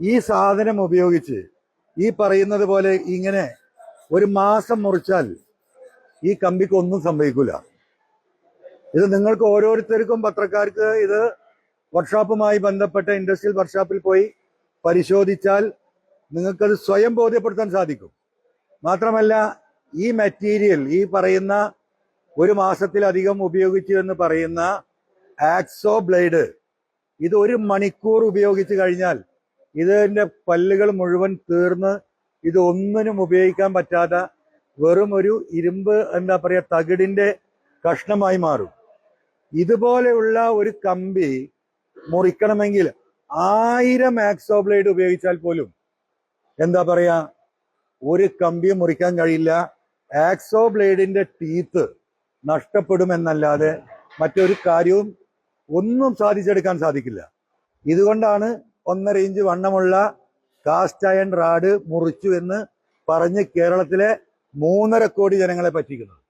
ഈ സാധനം ഉപയോഗിച്ച് ഈ പറയുന്നത് പോലെ ഇങ്ങനെ ഒരു മാസം മുറിച്ചാൽ ഈ കമ്പിക്ക് ഒന്നും സംഭവിക്കില്ല ഇത് നിങ്ങൾക്ക് ഓരോരുത്തർക്കും പത്രക്കാർക്ക് ഇത് വർക്ക്ഷോപ്പുമായി ബന്ധപ്പെട്ട ഇൻഡസ്ട്രിയൽ വർക്ക്ഷോപ്പിൽ പോയി പരിശോധിച്ചാൽ നിങ്ങൾക്കത് സ്വയം ബോധ്യപ്പെടുത്താൻ സാധിക്കും. മാത്രമല്ല ഈ മെറ്റീരിയൽ ഈ പറയുന്ന ഒരു മാസത്തിലധികം ഉപയോഗിച്ചു എന്ന് പറയുന്ന ആക്സോ ബ്ലേഡ് ഇത് ഒരു മണിക്കൂർ ഉപയോഗിച്ച് കഴിഞ്ഞാൽ ഇതിന്റെ പല്ലുകൾ മുഴുവൻ തീർന്ന് ഇത് ഒന്നിനും ഉപയോഗിക്കാൻ പറ്റാത്ത വെറും ഒരു ഇരുമ്പ് എന്താ പറയുക തകിടിന്റെ കഷ്ണമായി മാറും. ഇതുപോലെയുള്ള ഒരു കമ്പി മുറിക്കണമെങ്കിൽ ആയിരം ആക്സോ ബ്ലേഡ് ഉപയോഗിച്ചാൽ പോലും എന്താ പറയാ ഒരു കമ്പി മുറിക്കാൻ കഴിയില്ല. ആക്സോ ബ്ലേഡിന്റെ ടീത്ത് നഷ്ടപ്പെടുമെന്നല്ലാതെ മറ്റൊരു കാര്യവും ഒന്നും സാധിച്ചെടുക്കാൻ സാധിക്കില്ല. ഇതുകൊണ്ടാണ് ഒന്നര ഇഞ്ച് വണ്ണമുള്ള കാസ്റ്റ് അയൺ റാഡ് മുറിച്ചു എന്ന് പറഞ്ഞ് കേരളത്തിലെ മൂന്നര കോടി ജനങ്ങളെ പറ്റിക്കുന്നത്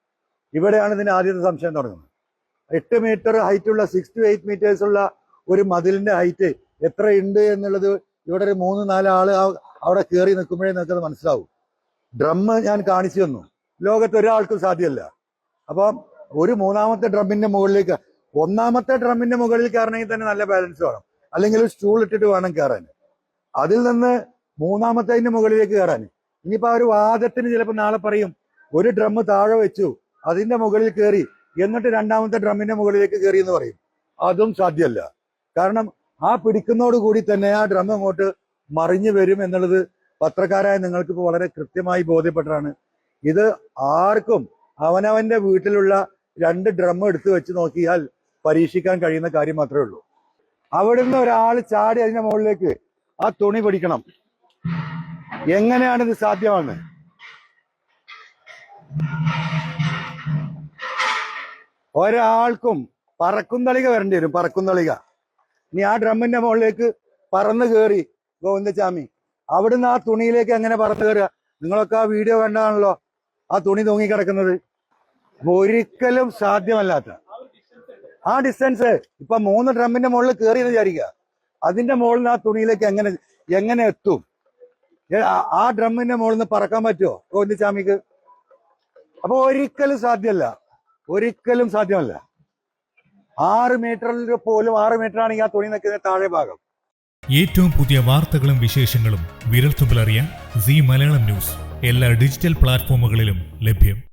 ഇവിടെയാണ് ഇതിന് ആദ്യത്തെ സംശയം തുടങ്ങുന്നത്. എട്ട് മീറ്റർ ഹൈറ്റ് ഉള്ള സിക്സ് ടു എയ്റ്റ് മീറ്റേഴ്സ് ഉള്ള ഒരു മതിലിന്റെ ഹൈറ്റ് എത്ര ഉണ്ട് എന്നുള്ളത് ഇവിടെ ഒരു മൂന്ന് നാല് ആൾ അവിടെ കയറി നിൽക്കുമ്പോഴേ നിങ്ങൾക്കത് മനസ്സിലാവും. ഡ്രം ഞാൻ കാണിച്ചു തന്നു. ലോകത്ത് ഒരാൾക്കും സാധ്യമല്ല. അപ്പം ഒരു മൂന്നാമത്തെ ഡ്രമ്മിന്റെ മുകളിലേക്ക് ഒന്നാമത്തെ ഡ്രമ്മിന്റെ മുകളിൽ കയറണമെങ്കിൽ തന്നെ നല്ല ബാലൻസ് വേണം. അല്ലെങ്കിൽ ഒരു സ്റ്റൂൾ ഇട്ടിട്ട് വേണം കയറാൻ അതിൽ നിന്ന് മൂന്നാമത്തെ മൂന്നാമത്തതിന്റെ മുകളിലേക്ക് കയറാൻ ഇനിയിപ്പോ ആ ഒരു വാദത്തിന് ചിലപ്പോൾ നാളെ പറയും ഒരു ഡ്രം താഴെ വെച്ചു അതിന്റെ മുകളിൽ കയറി എന്നിട്ട് രണ്ടാമത്തെ ഡ്രമ്മിന്റെ മുകളിലേക്ക് കയറി എന്ന് പറയും. അതും സാധ്യമല്ല. കാരണം ആ പിടിക്കുന്നതോട് കൂടി തന്നെ ആ ഡ്രം അങ്ങോട്ട് മറിഞ്ഞു വരും എന്നുള്ളത് പത്രക്കാരായ നിങ്ങൾക്ക് ഇപ്പോൾ വളരെ കൃത്യമായി ബോധ്യപ്പെട്ടതാണ്. ഇത് ആർക്കും അവനവന്റെ വീട്ടിലുള്ള രണ്ട് ഡ്രം എടുത്തു വെച്ച് നോക്കിയാൽ പരീക്ഷിക്കാൻ കഴിയുന്ന കാര്യം മാത്രമേ ഉള്ളൂ. അവിടുന്ന് ഒരാൾ ചാടി അതിന്റെ മുകളിലേക്ക് ആ തുണി പിടിക്കണം. എങ്ങനെയാണ് ഇത് സാധ്യമാണ്? ഒരാൾക്കും പറക്കുന്തളിക വരേണ്ടി വരും പറക്കുന്തളിക ഇനി ആ ഡ്രമ്മിന്റെ മുകളിലേക്ക് പറന്ന് കയറി ഗോവിന്ദസ്വാമി. അവിടുന്ന് ആ തുണിയിലേക്ക് എങ്ങനെ പറന്ന് കയറുക നിങ്ങളൊക്കെ ആ വീഡിയോ കണ്ടാണല്ലോ ആ തുണി തൂങ്ങിക്കിടക്കുന്നത്. ഒരിക്കലും സാധ്യമല്ലാത്ത ആ ഡിസ്റ്റൻസ് ഇപ്പൊ മൂന്ന് ഡ്രമ്മിന്റെ മുകളിൽ കയറി എന്ന് വിചാരിക്കുക. അതിന്റെ മുകളിൽ ആ തുണിയിലേക്ക് എങ്ങനെ എങ്ങനെ എത്തും? ആ- ഡ്രമ്മിന്റെ മുകളിൽ നിന്ന് പറക്കാൻ പറ്റുമോ ഗോവിന്ദച്ചാമിക്ക് അപ്പൊ ഒരിക്കലും സാധ്യമല്ല. ഒരിക്കലും സാധ്യമല്ല. ആറ് മീറ്ററിൽ പോലും ആറ് മീറ്റർ ആണെങ്കിൽ ആ തുണി നിൽക്കുന്ന താഴെ ഭാഗം. ഏറ്റവും പുതിയ വാർത്തകളും വിശേഷങ്ങളും വിരൽത്തുമ്പിലറിയാൻ സി മലയാളം ന്യൂസ്. എല്ലാ ഡിജിറ്റൽ പ്ലാറ്റ്ഫോമുകളിലും ലഭ്യം.